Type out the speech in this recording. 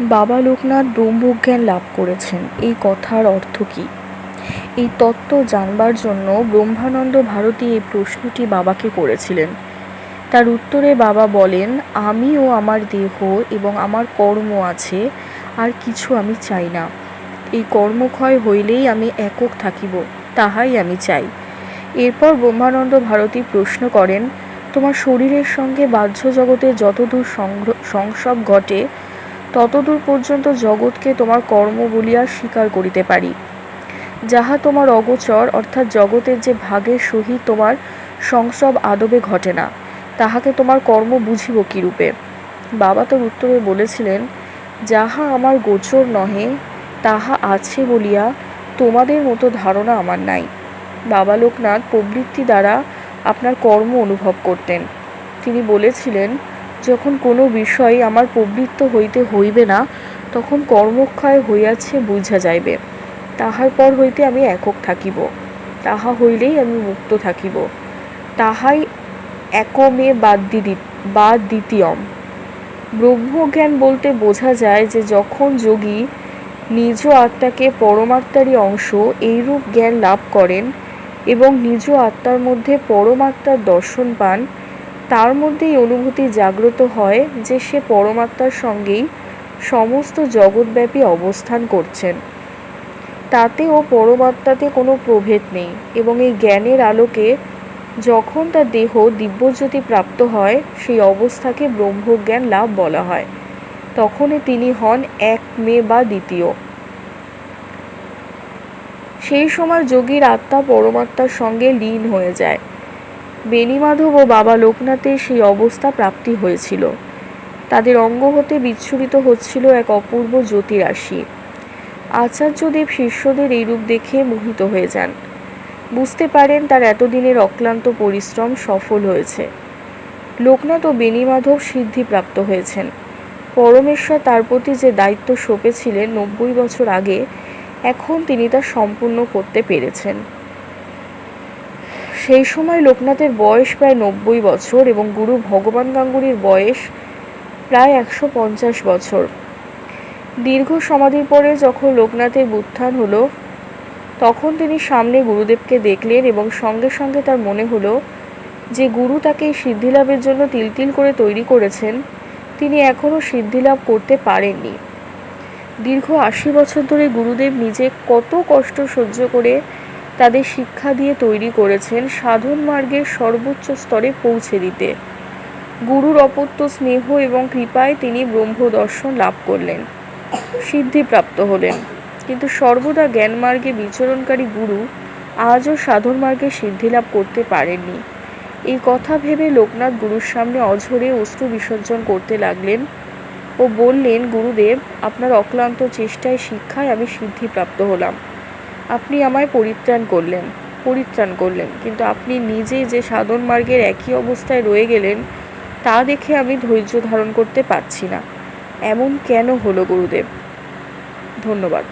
বাবা লোকনাথ ব্রহ্মজ্ঞান লাভ করেছেন। এই কথার অর্থ কী? এই তত্ত্ব জানবার জন্য ব্রহ্মানন্দ ভারতী এই প্রশ্নটি বাবাকে করেছিলেন। তার উত্তরে বাবা বলেন আমি ও আমার দেহ এবং আমার কর্ম আছে, আর কিছু আমি চাই না। এই কর্মক্ষয় হইলেই আমি একক থাকিব, তাহাই আমি চাই। এরপর ব্রহ্মানন্দ ভারতী প্রশ্ন করেন, তোমার শরীরের সঙ্গে বাহ্য জগতে যতদূর সংসব ঘটে ততদূর পর্যন্ত জগৎকে তোমার কর্ম বলিয়া স্বীকার করিতে পারি। যাহা তোমার অগোচর, অর্থাৎ জগতের যে ভাগের সহিত তোমার সংসব আদবে ঘটে না, তাহাকে তোমার কর্ম বুঝিব কিরূপে? বাবা তোর উত্তরে বলেছিলেন, যাহা আমার গোচর নহে, তাহা আছে বলিয়া তোমাদের মতো ধারণা আমার নাই। বাবা লোকনাথ প্রবৃত্তি দ্বারা আপনার কর্ম অনুভব করতেন। তিনি বলেছিলেন যখন কোনো বিষয় আমার প্রবৃত্ত হইতে হইবে না, তখন কর্মক্ষয় হইয়াছে বুঝা যাইবে। তাহার পর হইতে আমি একক থাকিব। তাহা হইলেই আমি মুক্ত থাকিব। তাহাই একমে বাদ দিদি, বা দ্বিতীয়ম। ব্রহ্মজ্ঞান বলতে বোঝা যায় যে যখন যোগী নিজ আত্মাকে পরমাত্মারই অংশ এইরূপ জ্ঞান লাভ করেন এবং নিজ আত্মার মধ্যে পরমাত্মার দর্শন পান তার মধ্যে এই অনুভূতি জাগ্রত হয় যে সে পরমাত্মার সঙ্গেই সমস্ত জগৎব্যাপী অবস্থান করছেন। তাতে ও পরমাত্মাতে কোনো প্রভেদ নেই এবং এই জ্ঞানের আলোকে যখন তার দেহ দিব্যজ্যোতি প্রাপ্ত হয়, সেই অবস্থাকে ব্রহ্মজ্ঞান লাভ বলা হয়। তখনই তিনি হন এক মেয়ে বা দ্বিতীয়। সেই সময় যোগীর আত্মা পরমাত্মার সঙ্গে লীন হয়ে যায়। বেণীমাধব ও বাবা লোকনাথের সেই অবস্থা প্রাপ্তি হয়েছিল। তাদের অঙ্গ হতে বিচ্ছুরিত হচ্ছিল এক অপূর্ব জ্যোতিরাশি। আচার্যদেব শিষ্যদের এইরূপ দেখে মোহিত হয়ে যান। বুঝতে পারেন তার এতদিনের অক্লান্ত পরিশ্রম সফল হয়েছে। লোকনাথ ও বেণীমাধব সিদ্ধিপ্রাপ্ত হয়েছেন। পরমেশ্বর তার প্রতি যে দায়িত্ব সঁপেছিলেন নব্বই বছর আগে, এখন তিনি তা সম্পূর্ণ করতে পেরেছেন। সেই সময় লোকনাথের বয়স প্রায় নব্বই বছর এবং গুরু ভগবান গাঙ্গুলির বয়স প্রায় একশো পঞ্চাশ বছর। দীর্ঘ সমাধির পরে যখন লোকনাথের উত্থান হলো, তখন তিনি সামনে গুরুদেবকে দেখলেন এবং সঙ্গে সঙ্গে তার মনে হলো যে গুরু তাকে এই সিদ্ধিলাভের জন্য তিল তিল করে তৈরি করেছেন, তিনি এখনও সিদ্ধিলাভ করতে পারেননি। দীর্ঘ আশি বছর ধরে গুরুদেব নিজে কত কষ্ট সহ্য করে তাদের শিক্ষা দিয়ে তৈরি করেছেন সাধন মার্গের সর্বোচ্চ স্তরে পৌঁছে দিতে। গুরুর অপত্য স্নেহ এবং কৃপায় তিনি ব্রহ্ম দর্শন লাভ করলেন, সিদ্ধিপ্রাপ্ত হলেন। কিন্তু সর্বদা জ্ঞান মার্গে বিচরণকারী গুরু আজও সাধন মার্গে সিদ্ধিলাভ করতে পারেননি। এই কথা ভেবে লোকনাথ গুরুর সামনে অঝরে অশ্রু বিসর্জন করতে লাগলেন ও বললেন, গুরুদেব, আপনার অক্লান্ত চেষ্টায় শিক্ষায় আমি সিদ্ধিপ্রাপ্ত হলাম। আপনি আমায় পরিত্রাণ করলেন পরিত্রাণ করলেন। কিন্তু আপনি নিজে যে সাধন মার্গের একই অবস্থায় রয়ে গেলেন, তা দেখে আমি ধৈর্য ধারণ করতে পারছি না। এমন কেন হলো গুরুদেব? ধন্যবাদ।